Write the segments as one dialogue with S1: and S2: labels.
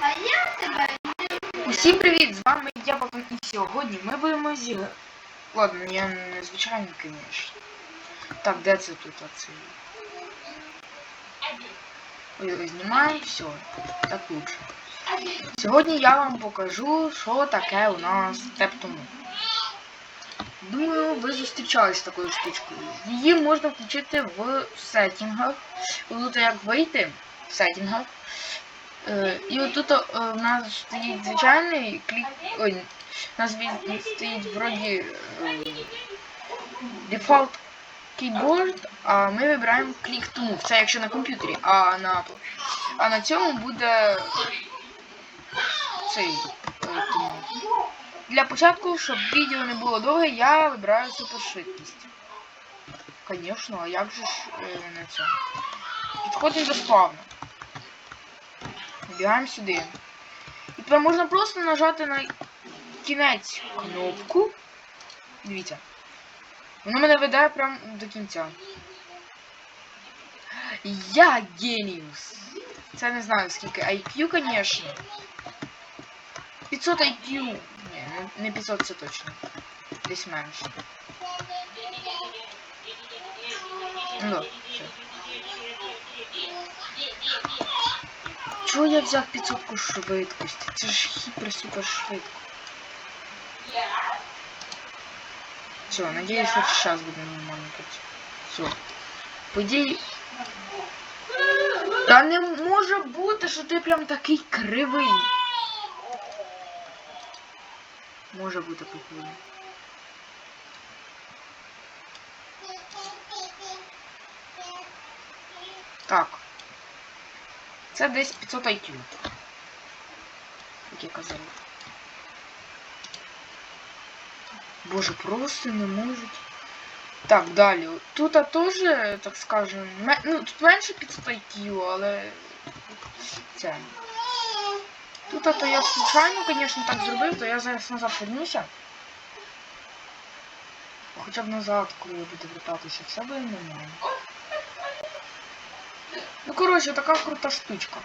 S1: А
S2: Усім привіт! З вами я Папа і сьогодні ми будемо зіграти. Ладно, я не звичайний, звісно. Так, де це тут ой, знімаємо, все. Так лучше. Сьогодні я вам покажу, що таке у нас тептому. Думаю, ви зустрічались з такою штучкою. Її можна включити в сеттінгах. Тут як вийти в сеттінгах. Е, І отут е, у нас стоїть звичайний клік. Ой, у нас стоїть вроді е, default keyboard, а ми вибираємо клік to move. Це якщо на комп'ютері, а на а на цьому буде цей е, move. Для початку, щоб відео не було довге, я вибираю супершвидкість. Звісно, а як же ж е, на цьому? Підходимо до спавну. Вбігаємо сюди. І тепер можна просто нажати на кінець кнопку. Дивіться. Воно мене веде прямо до кінця. Я геніус. Це не знаю скільки. IQ, звісно. 500 IQ. Ні, не- не 500 це точно. Десь менше. Ну, да, все. Чого я взяв 500 швидкості? Це ж хіпер-супер швидко. Все, надеюсь, хоть сейчас буду нормально працювати. Все. По ідеї... Та не може бути, що ти прям такий кривий. Може бути походу. Так. Це десь 500 IQ. Як я казав. Боже, просто не можуть. Так, далі. Тут теж, так скажем, ну, тут менше 500 IQ, але це. Тут то я случайно, звісно, так зробив, то я зараз назад вернуся. Хоча б назад, коли я буду вертатися, все буде нормально. Ну, коротше, така крута штучка.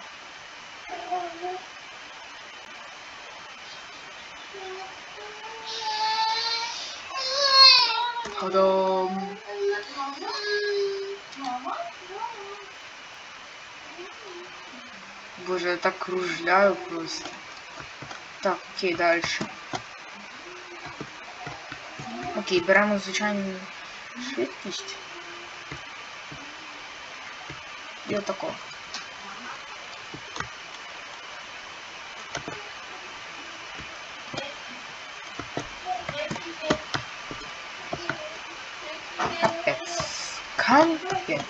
S2: Та-дам! Боже, я так кружляю просто. Так, окей, дальше. Окей, беремо звичайну швидкість. І отако. Капець. Капець.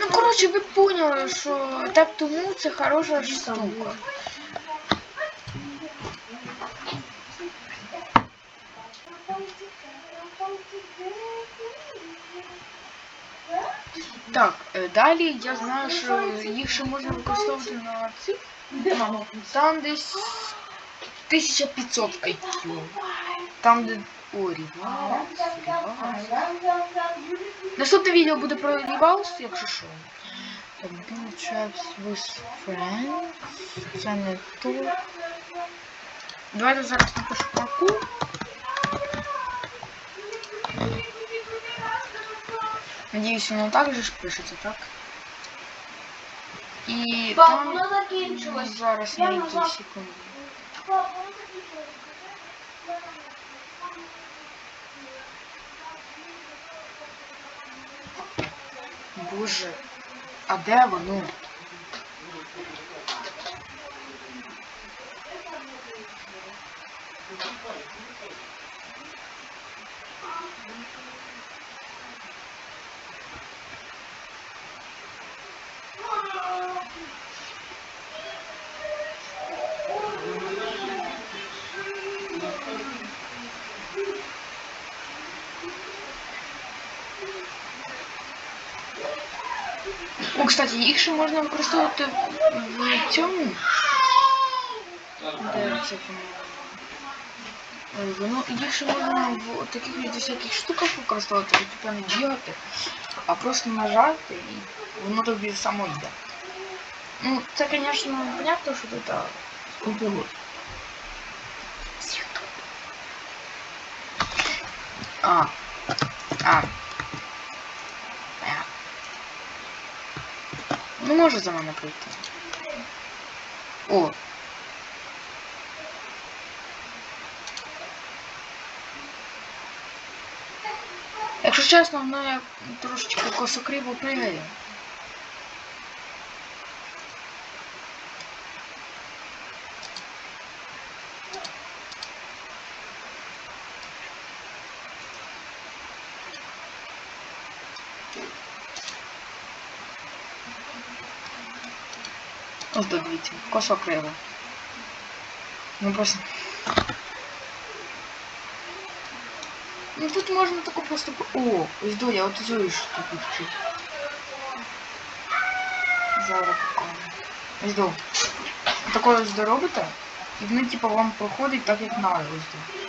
S2: Ну, коротше, ви поняли, що так тому це хороша штука. Так, е, далі я знаю, що їх ще можна використовувати на цих. Там десь 1500 IQ. Там, де... О, ріваус, ріваус. Наступне відео буде про ріваус, якщо що. Так, Build traps with friends. Це не то. Давайте зараз напишу парку. Надіюсь, воно так же ж пишеться, так? І
S1: Пап,
S2: там
S1: воно закінчилось.
S2: зараз
S1: Я
S2: на
S1: назад.
S2: секунди. Боже, а де воно? О, кстати, їх ще можна використовувати в цьому. Де це по-моєму? Е, Воно їх ще можна в таких від всяких штуках використовувати, типу не бігати, а просто нажати і воно тобі само йде. Ну, це, звісно, понятно, що тут а, компілот. А. А. Ну, може за мене прийти. О, Якщо чесно, воно як трошечки косокриво пригає. Ось тут дивіться, косокриво. Ну просто. Ну тут можна таку просто... О, ось до, я от зою штуку вчу. Зараз покажу. Ось до. Таке ось до робите, і воно типу вам проходить так, як надо ось до.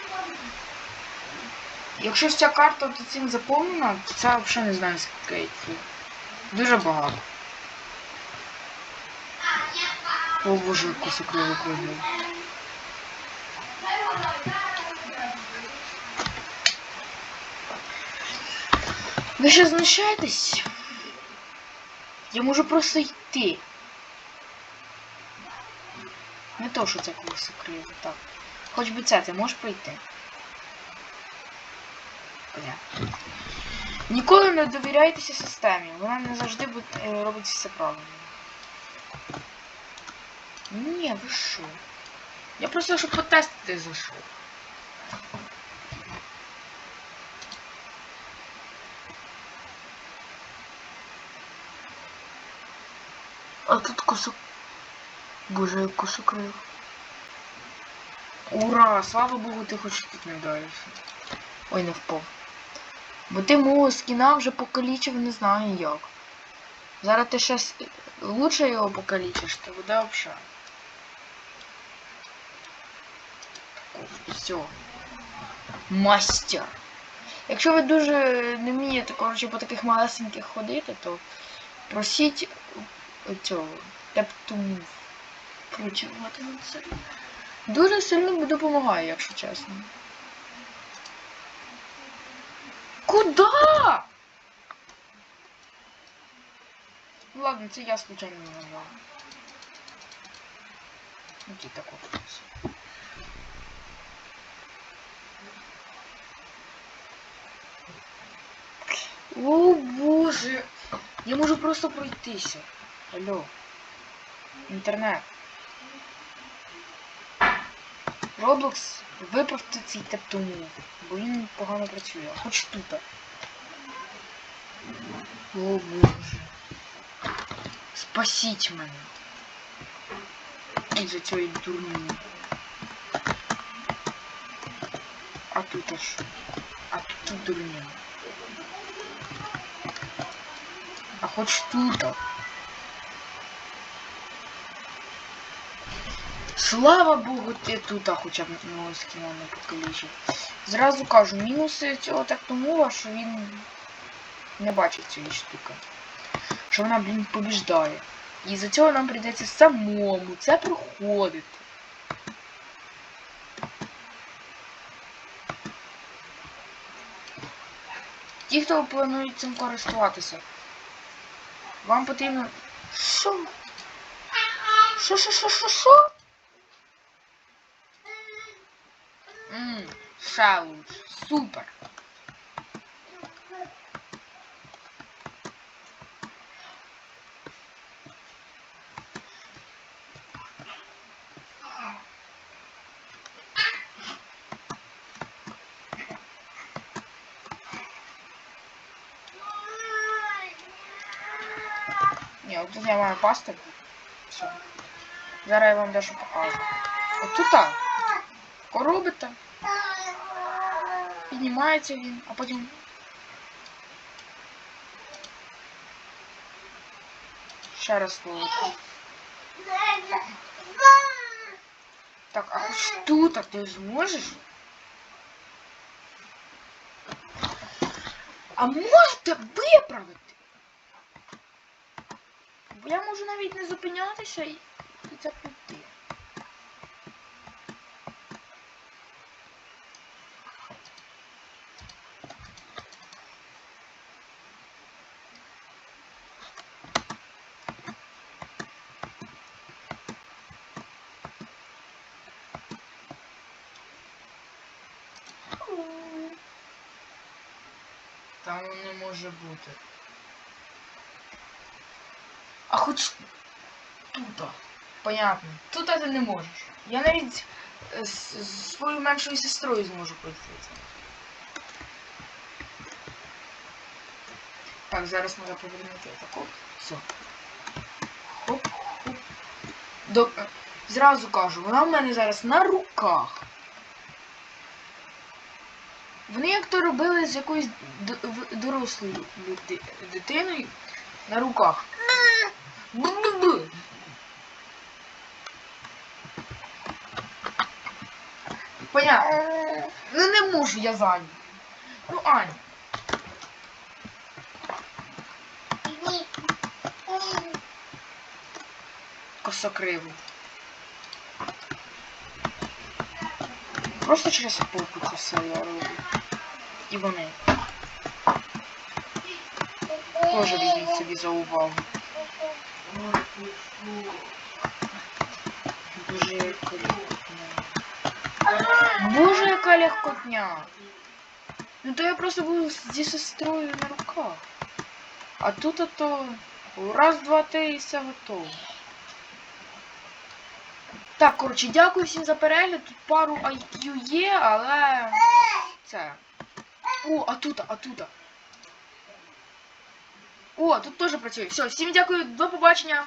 S2: Якщо ця карта цим заповнена, то це взагалі не знаю скільки. це Дуже багато. О боже, кусок пригає. Ви що знущаєтесь? Я можу просто йти. Не то, що це когось криво, так. Хоч би це, ти можеш пройти. Ніколи не довіряйтеся системі. Вона не завжди буде, робить все правильно. Ні, ви що? Я просто щоб потестити зайшов. А тут кусок. Боже, як кусок рив. Ура! Слава Богу, ти хоч тут не вдарився. Ой, не впав. Бо ти мого скіна вже покалічив, не знаю як. Зараз ти ще лучше його покалічиш, то буде взагалі. Все. Мастер. Якщо ви дуже не вмієте, коротше, по таких малесеньких ходити, то просіть цього. Коротше, от воно це. Дуже сильно допомагає, якщо чесно. Куда? Ладно, це я случайно не нажав. Окей, так от. О боже! Я можу просто пройтися. Алло. Інтернет. Roblox виправте цей тептому, бо він погано працює. Хоч тут. О боже. Спасіть мене. Із-за цієї дурні. А тут аж. А тут дурня. А хоч тут. Слава Богу, ти тут а хоча б ну, скіна не покалічив. Зразу кажу, мінуси цього тактомова, що він не бачить цієї штуки. Що вона, блін, побіждає. І за цього нам прийдеться самому це проходити. Ті, хто планують цим користуватися, вам потрібно. Що? Що, що, що, що, що? Лучше. Супер. Ні, от тут я маю пасти. Все. Зараз я вам дещо покажу. От тут так піднімається він, а потом сейчас раз. Так, а что, так ты сможешь? зможеш? А можете виправити? Бо я можу навіть не зупинятися а і Там не може бути. А хоч тут. Понятно. Тут ти не можеш. Я навіть е, з, своєю меншою сестрою зможу пройти. Так, зараз треба повернути отако. Все. Хоп, хоп. До... е, Зразу кажу, вона в мене зараз на руках. Вони як то робили з якоюсь дорослою дитиною на руках. Бу-бу-бу. Понятно. Ну не можу я зайнятий. Ну, Аня. Косокривий. Просто через полку це все я роблю. І вони. Тоже візьміть собі за увагу. Боже, яка легкотня. Боже, яка легкотня. Ну то я просто був зі сестрою на руках. А тут ото раз, два, три і все готово. Так, коротше, дякую всім за перегляд. Тут пару IQ є, але це. О, а тут, а тут. О, тут теж працює. Все, всім дякую, до побачення.